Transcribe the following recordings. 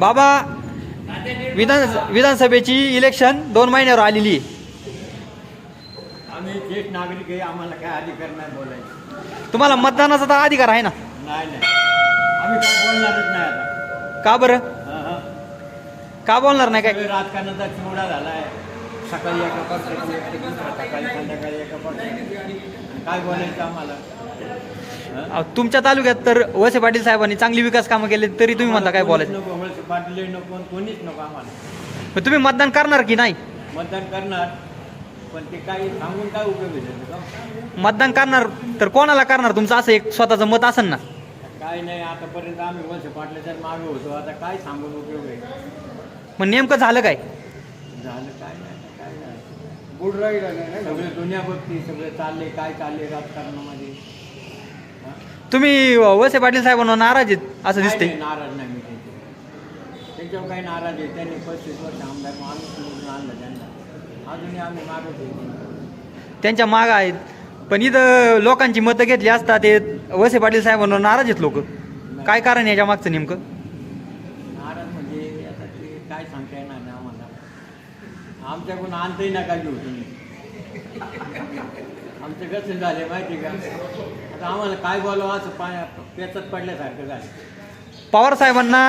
बाबा विधान विधानसभेची इलेक्शन दोन महिन्यावर आलेली. आहे आम्ही ज्येष्ठ नागरिक आहे आम्हाला काय अधिकार नाही बोलायचं. तुम्हाला मतदानाचा तर अधिकार आहे ना? नाही नाही. आम्ही काय बोलणारच नाही आता. का बरं. का बोलणार नाही काय? राजकारणाचा चिवडा झालाय. सकाळी एका पक्षाची सकाळी संध्याकाळी एका पक्षाची काय बोलायचं आम्हाला? अहो, तुमच्या तालुक्यात तर वसे पाटील साहेबांनी चांगली विकास कामं केले तरी तुम्ही म्हणता काय बोलायचं? नको वळसे पाटील नको आणि कोणीच नको आम्हाला. मग तुम्ही मतदान करणार की नाही? मतदान करणार पण ते काही सांगून काय उपयोग आहे त्याचा? मतदान करणार तर कोणाला करणार? तुमचं असं एक स्वतःचं मत असेल ना. काय नाही आतापर्यंत आम्ही वळसे पाटल्याच्या मागे होतो आता काय सांगून उपयोग आहे? मग नेमकं झालं काय? झालं काय नाही. काय नाही बुड राहील सगळे दुनिया बघती सगळे चालले काय चालले राजकारणामध्ये. हा? तुम्ही वसे पाटील साहेबांना नाराज आहेत असं दिसतंय. नाही, नाराज नाही मी त्यांच्यावर. त्यांच्यावर काही नाराज आहे. त्यांनी पस्तीस वर्ष आमदार मग निवडून आणलं त्यांना. अजूनही आम्ही मागत आहे त्यांच्या माग आहेत. पण इथं लोकांची मतं घेतली असता ते वसे पाटील साहेबांवर नाराज आहेत लोक. काय कारण आहे याच्या मागचं नेमकं? नाराज म्हणजे आता ते काय सांगता येणार नाही आम्हाला. आमच्याकडून आणतही नका घेऊ तुम्ही. आमचं कसं झाले माहिती का? आता आम्हाला काय बोलावं असं पाण्या पेचत पडल्यासारखं झालं. पवार साहेबांना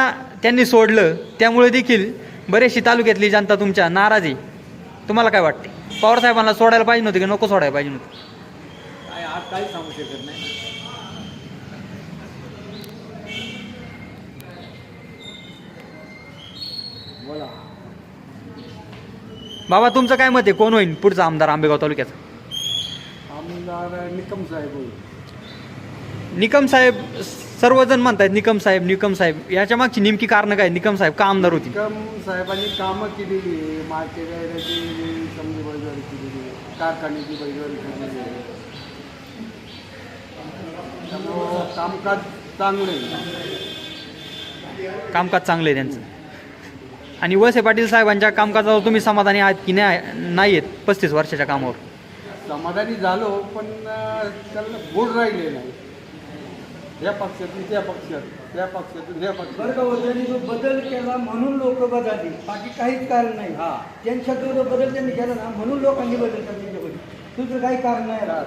त्यांनी सोडलं त्यामुळे देखील बरेचशी तालुक्यातली जनता तुमच्या नाराज आहे. तुम्हाला काय वाटते? पवार साहेबांना सोडायला पाहिजे नव्हते की नको सोडायला पाहिजे नव्हतं? काय आज काही सांगू शकत नाही. बोला. बाबा तुमचं काय मत आहे? कोण होईल पुढचा आमदार आंबेगाव तालुक्याचा? आमदार निकम साहेब निकम साहेब सर्वजण म्हणतात निकम साहेब निकम साहेब. याच्या मागची नेमकी कारण काय? निकम साहेब का आमदार होती निकम साहेबांनी कामं केलेली आहे. मार्केट एरियाची समजी बैलवारी केलेली आहे. कारखान्याची बैलवारी केलेली आहे. त्यामुळं कामकाज चांगलं आहे. कामकाज चांगलं आहे त्यांचं. आणि वसे पाटील साहेबांच्या कामकाजावर तुम्ही समाधानी आहात की नाही नाही आहेत पस्तीस वर्षाच्या कामावर? समाधानी झालो पण अं, त्याला गोड राहिले नाही. या पक्षातून त्या पक्षात त्या पक्षातून त्या बरं पक्षात. का हो, त्यांनी जो बदल केला म्हणून लोक बदलली. बाकी काहीच कारण नाही. हा. त्यांच्यात जो बदल त्यांनी केला ना म्हणून लोकांनी बदल केला त्यांच्यामध्ये. दुसरं काही कारण नाही. राहत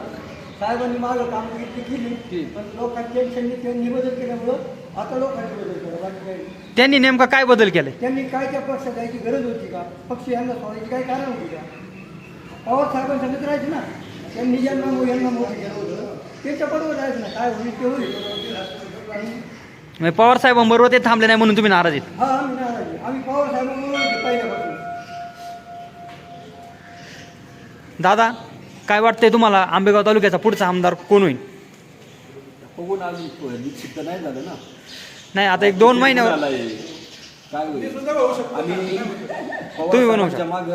साहेबांनी मागं कामगिरी केली ठीक. पण लोकांनी त्यांनी बदल केल्यामुळं आता लोकांनी बदल केला बाकी काही नाही. त्यांनी नेमका काय बदल केलाय त्यांनी काय त्या पक्षात जायची गरज होती का? पक्ष यांना सोडायची काय कारण होती का? पवार साहेबांसंगत राहायचं ना त्यांनी ज्यांना मो- यांना मोठं केलं होतं. त्याच्या बरोबर राहायचं ना काय होईल ते होईल. म्हणजे पवार साहेबांबरोबर ते थांबले नाही म्हणून तुम्ही नाराज आहेत. हा आम्ही नाराज आहे. आम्ही पवार साहेबांबरोबर होते पहिल्यापासून. दादा काय वाटतंय तुम्हाला? आंबेगाव तालुक्याचा पुढचा आमदार कोण होईल? बघून निश्चित तर नाही झालं ना. नाही आता एक दोन महिन्यावर. काय होईल? तुम्ही बनवू पवार माग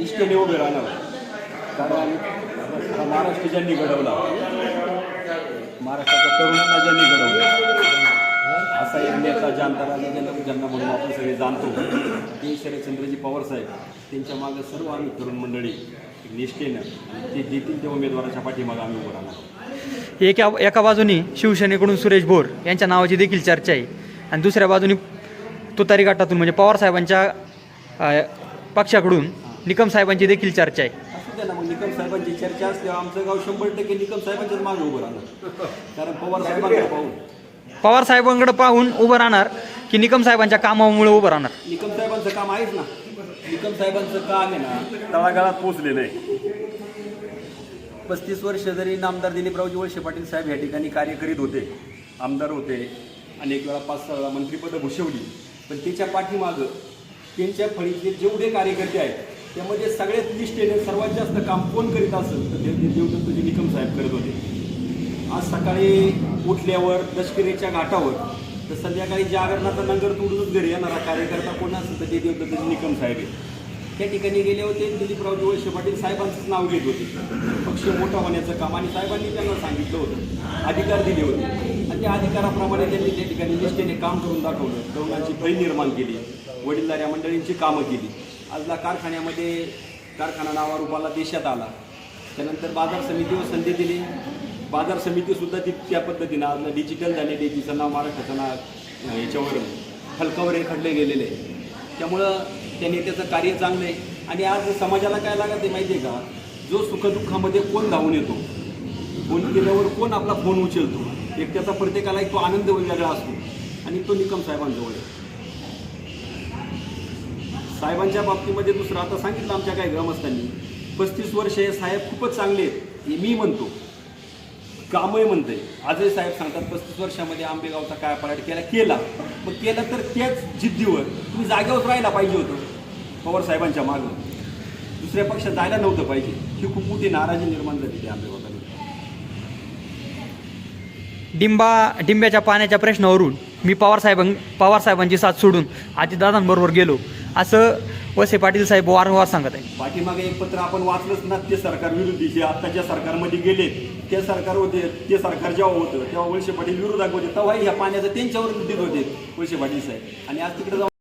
इष्टेने उभे राहणार. कारण हा महाराष्ट्र ज्यांनी घडवला महाराष्ट्राच्या तरुणांना ज्यांनी घडवलं असा एक नेता जनता राजा ज्यांना ज्यांना म्हणून आपण सगळे जाणतो. ते शरदचंद्रजी पवार साहेब त्यांच्या मागं सर्व आम्ही तरुण मंडळी निष्ठेनं ते देतील त्या उमेदवाराच्या पाठीमागं आम्ही उभं राहणार. एका एका बाजूनी शिवसेनेकडून सुरेश भोर यांच्या नावाची देखील चर्चा आहे. आणि दुसऱ्या बाजूनी तुतारी गटातून म्हणजे पवार साहेबांच्या पक्षाकडून निकम साहेबांची देखील चर्चा आहे. ना मग निकम साहेबांची चर्चा असल्यावर आमचं गाव शंभर टक्के निकम साहेबांच्याच मागे उभं राहणार. कारण पवार साहेबांकडे पाहून. पवार साहेबांकडे पाहून उभं राहणार की निकम साहेबांच्या कामामुळे उभं राहणार. निकम साहेबांचं काम आहेच ना. निकम साहेबांचं काम आहे ना तळागाळात पोचलेलं आहे पस्तीस वर्ष जरी नामदार दिलीपरावजी वळसे पाटील साहेब या ठिकाणी कार्य करीत होते आमदार होते अनेक वेळा पाच सहा वेळा मंत्रिपदं भूषवली पण त्याच्या पाठीमागं त्यांच्या फळीतले जेवढे कार्यकर्ते आहेत त्यामध्ये सगळ्यात निष्ठेने सर्वात जास्त काम कोण करीत असेल तर ते ते देवदत्तजी निकम साहेब करत होते. आज सकाळी उठल्यावर लष्करीच्या घाटावर तर संध्याकाळी जागरणाचा नंगर तोडूनच घरी येणारा कार्यकर्ता कोण असेल तर ते देवदत्तजी निकम साहेब त्या ठिकाणी गेले होते दिलीपरावजी वळसे पाटील साहेबांचंच नाव घेत होते. पक्ष मोठा होण्याचं काम आणि साहेबांनी त्यांना सांगितलं होतं. अधिकार दिले होते. आणि त्या अधिकाराप्रमाणे त्यांनी त्या ठिकाणी निष्ठेने काम करून दाखवलं. तरुणांची फळी निर्माण केली. वडीलधाऱ्या मंडळींची कामं केली. आजला कारखान्यामध्ये कारखाना नावारूपाला देशात आला. त्यानंतर बाजार समितीवर संधी दिली. बाजार समिती सुद्धा ती त्या पद्धतीनं आज डिजिटल झालेली आहे तिचं नाव महाराष्ट्राचं नाव याच्यावर फलकावर रेखाटले गेलेले आहे त्यामुळं त्या नेत्याचं कार्य चांगलं आहे. आणि आज समाजाला काय लागत आहे माहिती आहे का? जो सुखदुःखामध्ये कोण धावून येतो? फोन केल्यावर कोण आपला फोन उचलतो? एक त्याचा प्रत्येकाला एक तो आनंद वेगळा असतो. आणि तो निकम साहेबांजवळ आहे. साहेबांच्या बाबतीमध्ये दुसरं आता सांगितलं आमच्या काही ग्रामस्थांनी पस्तीस वर्ष हे साहेब खूपच चांगले आहेत. हे मी म्हणतो. कामही म्हणते आजही साहेब सांगतात पस्तीस वर्षामध्ये आंबेगावचा काय पराट केला केला. मग केला तर त्याच जिद्दीवर तुम्ही जागेवर राहायला पाहिजे होतं पवार साहेबांच्या मागं. दुसऱ्या पक्षात जायला नव्हतं पाहिजे. ही खूप मोठी नाराजी निर्माण झाली ती आंबेगाव डिंबा डिंब्याच्या पाण्याच्या प्रश्नावरून मी पवार साहेबां पवार साहेबांची साथ सोडून अजितदादांबरोबर गेलो. असं वसे पाटील साहेब वारंवार सांगत आहे पाठीमागे एक पत्र आपण वाचलंच ना ते सरकार विरोधी जे आत्ताच्या सरकारमध्ये गेले ते सरकार होते ते सरकार जेव्हा होतं तेव्हा वळसे पाटील विरोधात होते तेव्हा ह्या पाण्याचं त्यांच्यावर देत होते वळसे पाटील साहेब. आणि आज तिकडे जाऊन